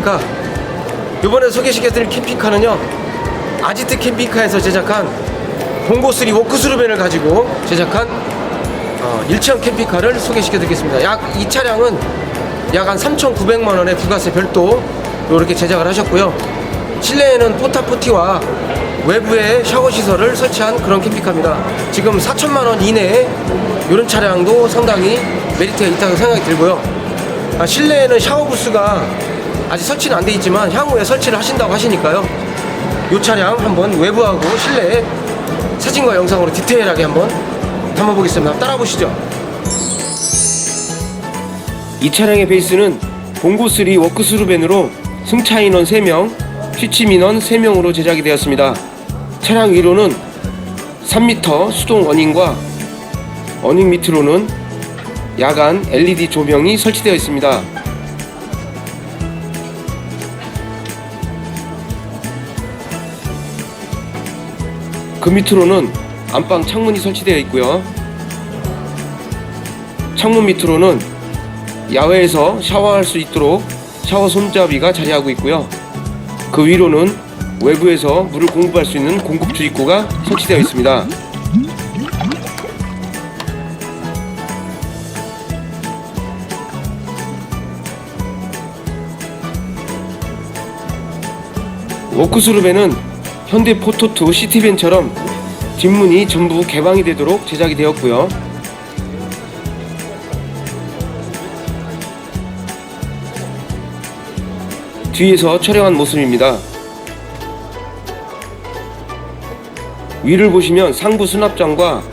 캠핑카 이번에 소개시켜드릴 캠핑카는요 아지트 캠핑카에서 제작한 봉고3 워크스루벤을 가지고 제작한 어, 일체형 캠핑카를 소개시켜드리겠습니다. 약 이 차량은 약 한 3,900만원의 부가세 별도 이렇게 제작을 하셨고요. 실내에는 포타포티와 외부에 샤워 시설을 설치한 그런 캠핑카입니다. 지금 4천만 원 이내에 이런 차량도 상당히 메리트가 있다고 생각이 들고요. 아, 실내에는 샤워 부스가 아직 설치는 안 돼 있지만 향후에 설치를 하신다고 하시니까요. 이 차량 한번 외부하고 실내 사진과 영상으로 디테일하게 한번 담아보겠습니다. 따라 보시죠. 이 차량의 베이스는 봉고3 워크스루벤으로 승차 인원 3명, 취침 인원 3명으로 제작이 되었습니다. 차량 위로는 3m 수동 어닝과 어닝 밑으로는 야간 LED 조명이 설치되어 있습니다. 그 밑으로는 안방 창문이 설치되어 있고요. 창문 밑으로는 야외에서 샤워할 수 있도록 샤워 손잡이가 자리하고 있고요. 그 위로는 외부에서 물을 공급할 수 있는 공급 주입구가 설치되어 있습니다. 워크스룹에는 현대 포토2 시티밴처럼 뒷문이 전부 개방이 되도록 제작이 되었고요. 뒤에서 촬영한 모습입니다. 위를 보시면 상부 수납장과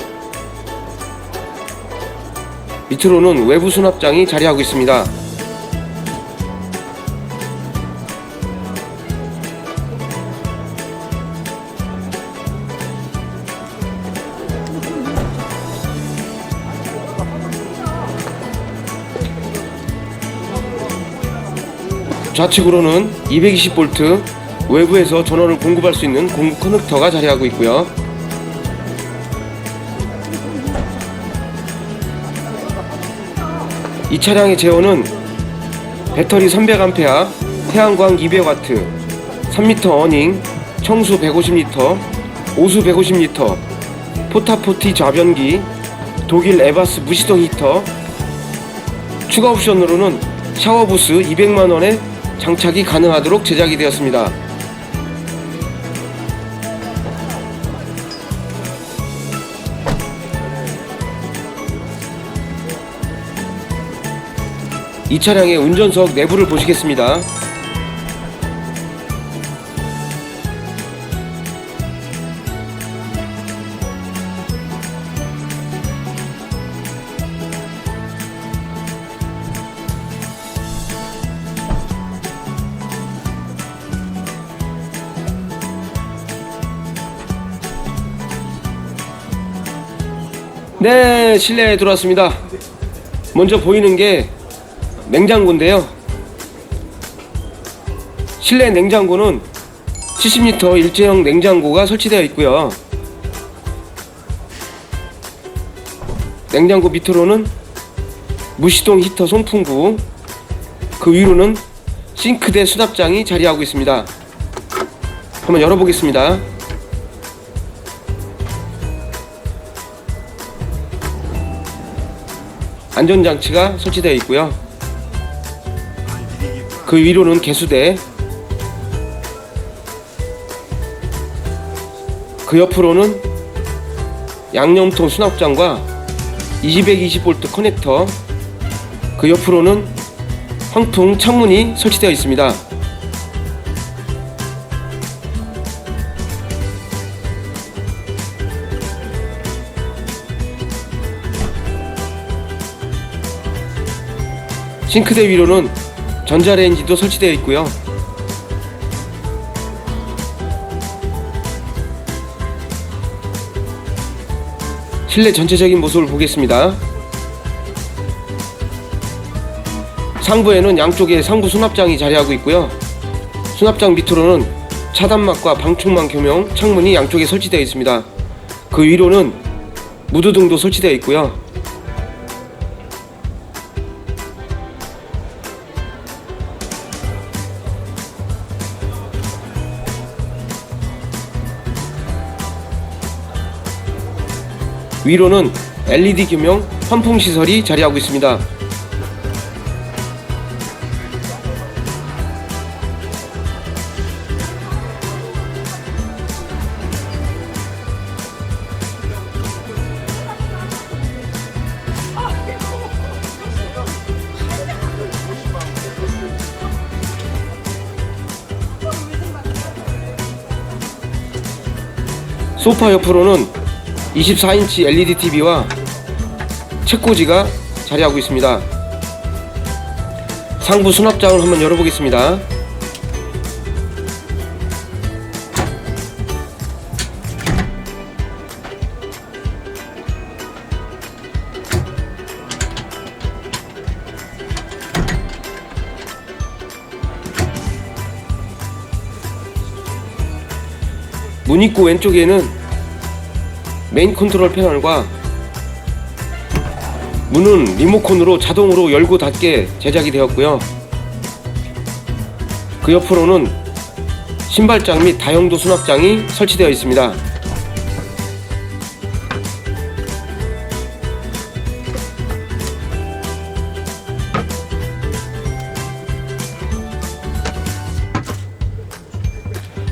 밑으로는 외부 수납장이 자리하고 있습니다. 좌측으로는 220V 외부에서 전원을 공급할 수 있는 공급 커넥터가 자리하고 있고요. 이 차량의 제어는 배터리 300A, 태양광 200W, 3m 어닝, 청수 150L, 오수 150L, 포타포티 좌변기, 독일 에바스 무시동 히터, 추가 옵션으로는 샤워부스 200만원에 장착이 가능하도록 제작이 되었습니다. 이 차량의 운전석 내부를 보시겠습니다. 네, 실내에 들어왔습니다. 먼저 보이는 게 냉장고인데요. 실내 냉장고는 70리터 일체형 냉장고가 설치되어 있고요. 냉장고 밑으로는 무시동 히터 송풍구, 그 위로는 싱크대 수납장이 자리하고 있습니다. 한번 열어보겠습니다. 안전장치가 설치되어 있고요. 그 위로는 개수대, 그 옆으로는 양념통 수납장과 220V 커넥터, 그 옆으로는 황풍 창문이 설치되어 있습니다. 싱크대 위로는 전자레인지도 설치되어 있고요. 실내 전체적인 모습을 보겠습니다. 상부에는 양쪽에 상부 수납장이 자리하고 있고요. 수납장 밑으로는 차단막과 방충망 겸용 창문이 양쪽에 설치되어 있습니다. 그 위로는 무드등도 설치되어 있고요. 위로는 LED 겸용 환풍 시설이 자리하고 있습니다. 소파 옆으로는 24인치 LED TV와 책꽂이가 자리하고 있습니다. 상부 수납장을 한번 열어보겠습니다. 문 입구 왼쪽에는 메인 컨트롤 패널과 문은 리모컨으로 자동으로 열고 닫게 제작이 되었고요. 그 옆으로는 신발장 및 다용도 수납장이 설치되어 있습니다.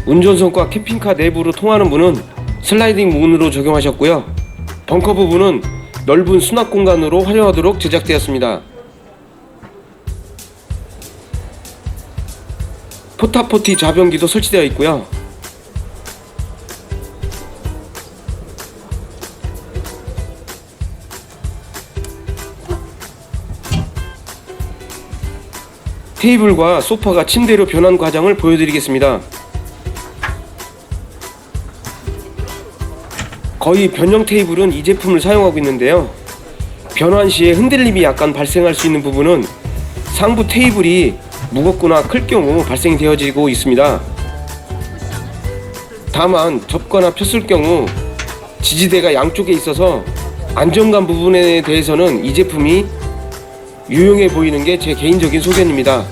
운전석과 캠핑카 내부로 통하는 문은 슬라이딩 문으로 적용하셨고요. 벙커 부분은 넓은 수납 공간으로 활용하도록 제작되었습니다. 포타포티 좌변기도 설치되어 있고요. 테이블과 소파가 침대로 변한 과정을 보여드리겠습니다. 거의 변형 테이블은 이 제품을 사용하고 있는데요. 변환 시에 흔들림이 약간 발생할 수 있는 부분은 상부 테이블이 무겁거나 클 경우 발생이 되어지고 있습니다. 다만 접거나 폈을 경우 지지대가 양쪽에 있어서 안정감 부분에 대해서는 이 제품이 유용해 보이는 게 제 개인적인 소견입니다.